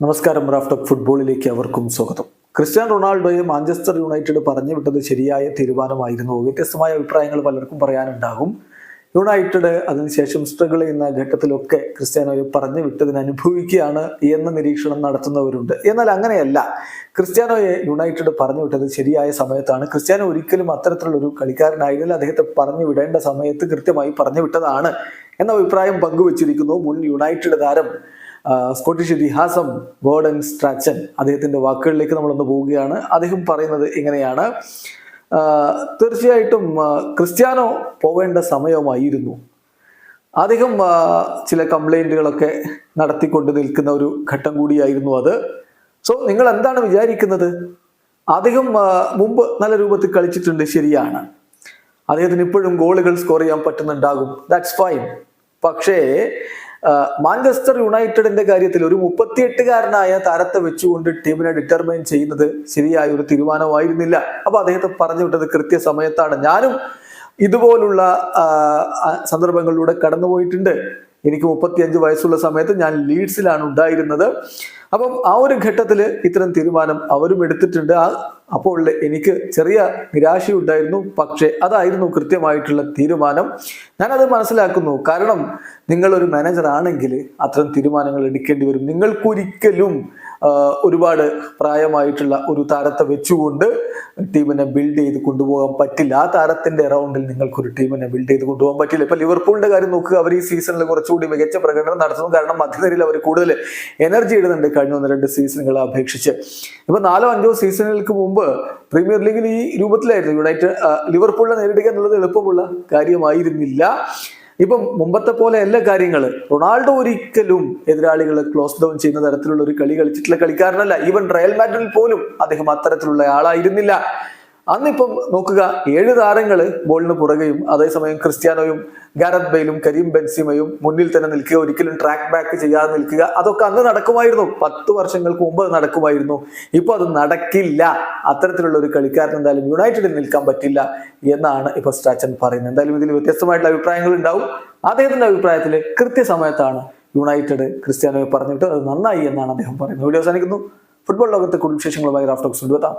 നമസ്കാരം റാഫ്റ്റോക്ക് ഫുട്ബോളിലേക്ക് അവർക്കും സ്വാഗതം. ക്രിസ്ത്യാൻ റൊണാൾഡോയെ മാഞ്ചസ്റ്റർ യുണൈറ്റഡ് പറഞ്ഞു വിട്ടത് ശരിയായ തീരുമാനമായിരുന്നു. വ്യത്യസ്തമായ അഭിപ്രായങ്ങൾ പലർക്കും പറയാനുണ്ടാകും. യുണൈറ്റഡ് അതിനുശേഷം സ്ട്രഗിൾ ചെയ്യുന്ന ഘട്ടത്തിലൊക്കെ ക്രിസ്ത്യാനോയെ പറഞ്ഞു വിട്ടതിന് അനുഭവിക്കുകയാണ് എന്ന നിരീക്ഷണം നടത്തുന്നവരുണ്ട്. എന്നാൽ അങ്ങനെയല്ല. ക്രിസ്ത്യാനോയെ യുണൈറ്റഡ് പറഞ്ഞു വിട്ടത് ശരിയായ സമയത്താണ്. ക്രിസ്ത്യാനോ ഒരിക്കലും അത്തരത്തിലുള്ളൊരു കളിക്കാരനായിരുന്നില്ല. അദ്ദേഹത്തെ പറഞ്ഞു വിടേണ്ട സമയത്ത് കൃത്യമായി പറഞ്ഞു വിട്ടതാണ് എന്ന അഭിപ്രായം പങ്കുവച്ചിരിക്കുന്നു മുൻ യുണൈറ്റഡ് താരം സ്കോട്ടിഷ് ഇതിഹാസം ഗോർഡൻ സ്ട്രാച്ചൻ അദ്ദേഹത്തിന്റെ വാക്കുകളിലേക്ക് നമ്മളൊന്ന് പോവുകയാണ്. അദ്ദേഹം പറയുന്നത് ഇങ്ങനെയാണ്. തീർച്ചയായിട്ടും ക്രിസ്ത്യാനോ പോവേണ്ട സമയമായിരുന്നു അദ്ദേഹം ചില കംപ്ലൈന്റുകളൊക്കെ നടത്തിക്കൊണ്ട് നിൽക്കുന്ന ഒരു ഘട്ടം കൂടിയായിരുന്നു അത്. സോ നിങ്ങൾ എന്താണ് വിചാരിക്കുന്നത്? അദ്ദേഹം മുമ്പ് നല്ല രൂപത്തിൽ കളിച്ചിട്ടുണ്ട് ശരിയാണ്. അദ്ദേഹത്തിന് ഇപ്പോഴും ഗോളുകൾ സ്കോർ ചെയ്യാൻ പറ്റുന്നുണ്ടാകും. ദാറ്റ്സ് ഫൈൻ പക്ഷേ മാഞ്ചസ്റ്റർ യുണൈറ്റഡിന്റെ കാര്യത്തിൽ ഒരു മുപ്പത്തിയെട്ടുകാരനായ താരത്തെ വെച്ചുകൊണ്ട് ടീമിനെ ഡിറ്റർമൈൻ ചെയ്യുന്നത് ശരിയായ ഒരു തീരുമാനമായിരുന്നില്ല. അപ്പൊ അദ്ദേഹത്തെ പറഞ്ഞു വിട്ടത് കൃത്യസമയത്താണ്. ഞാനും ഇതുപോലുള്ള സന്ദർഭങ്ങളിലൂടെ കടന്നുപോയിട്ടുണ്ട്. എനിക്ക് മുപ്പത്തിയഞ്ച് വയസ്സുള്ള സമയത്ത് ഞാൻ ലീഡ്സിലാണ് ഉണ്ടായിരുന്നത്. അപ്പം ആ ഒരു ഘട്ടത്തിൽ ഇത്തരം തീരുമാനം അവരും എടുത്തിട്ടുണ്ട്. ആ അപ്പോൾ എനിക്ക് ചെറിയ നിരാശയുണ്ടായിരുന്നു. പക്ഷേ അതായിരുന്നു കൃത്യമായിട്ടുള്ള തീരുമാനം. ഞാനത് മനസ്സിലാക്കുന്നു. കാരണം നിങ്ങളൊരു മാനേജർ ആണെങ്കിൽ അത്തരം തീരുമാനങ്ങൾ എടുക്കേണ്ടി വരും. നിങ്ങൾക്കൊരിക്കലും ഒരുപാട് പ്രായമായിട്ടുള്ള ഒരു താരത്തെ വെച്ചുകൊണ്ട് ടീമിനെ ബിൽഡ് ചെയ്ത് കൊണ്ടുപോകാൻ പറ്റില്ല. ആ താരത്തിന്റെ റൗണ്ടിൽ നിങ്ങൾക്കൊരു ടീമിനെ ബിൽഡ് ചെയ്ത് കൊണ്ടുപോകാൻ പറ്റില്ല. ഇപ്പൊ ലിവർപൂളിന്റെ കാര്യം നോക്കുക. അവർ ഈ സീസണിൽ കുറച്ചുകൂടി മികച്ച പ്രകടനം നടത്തുന്നു. കാരണം മധ്യനിരയിൽ അവർ കൂടുതൽ എനർജി ഇടുന്നുണ്ട് കഴിഞ്ഞ ഒന്ന് രണ്ട് സീസണുകളെ അപേക്ഷിച്ച്. ഇപ്പൊ നാലോ അഞ്ചോ സീസണുകൾക്ക് മുമ്പ് പ്രീമിയർ ലീഗിൽ ഈ രൂപത്തിലായിരുന്നു. യുണൈറ്റഡ് ലിവർപൂളിനെ നേരിടുക എന്നുള്ളത് എളുപ്പമുള്ള കാര്യമായിരുന്നില്ല. ഇപ്പം മുമ്പത്തെ പോലെ എല്ലാ കാര്യങ്ങൾ. റൊണാൾഡോ ഒരിക്കലും എതിരാളികളെ ക്ലോസ് ഡൗൺ ചെയ്യുന്ന തരത്തിലുള്ള ഒരു കളി കളിച്ചിട്ടുള്ള കളിക്കാരനല്ല. ഈവൻ റയൽ മാഡ്രിഡിൽ പോലും അദ്ദേഹം അത്തരത്തിലുള്ള ആളായിരുന്നില്ല. അന്നിപ്പം നോക്കുക ഏഴ് താരങ്ങൾ ബോളിന് പുറകെയും അതേസമയം ക്രിസ്ത്യാനോയും ഗാരത് ബെയിലും കരീം ബെൻസിമയും മുന്നിൽ തന്നെ നിൽക്കുക ഒരിക്കലും ട്രാക്ക് ബാക്ക് ചെയ്യാതെ നിൽക്കുക അതൊക്കെ അന്ന് നടക്കുമായിരുന്നു. പത്ത് വർഷങ്ങൾക്ക് മുമ്പ് നടക്കുമായിരുന്നു. ഇപ്പൊ അത് നടക്കില്ല. അത്തരത്തിലുള്ള ഒരു കളിക്കാരൻ എന്തായാലും യുണൈറ്റഡിൽ നിൽക്കാൻ പറ്റില്ല എന്നാണ് ഇപ്പൊ സ്റ്റാച്ചൻ പറയുന്നത്. എന്തായാലും ഇതിൽ വ്യത്യസ്തമായിട്ടുള്ള അഭിപ്രായങ്ങൾ ഉണ്ടാവും. അദ്ദേഹത്തിന്റെ അഭിപ്രായത്തിൽ കൃത്യസമയത്താണ് യുണൈറ്റഡ് ക്രിസ്ത്യാനോയെ പറഞ്ഞിട്ട് അത് നന്നായി എന്നാണ് അദ്ദേഹം പറയുന്നത്. വീഡിയോ അവസാനിക്കുന്നു. ഫുട്ബോൾ ലോകത്തെ കൂടുതൽ വിശേഷങ്ങളുമായി റാഫ്റ്റോക്സ് കൊണ്ടുവെത്താം.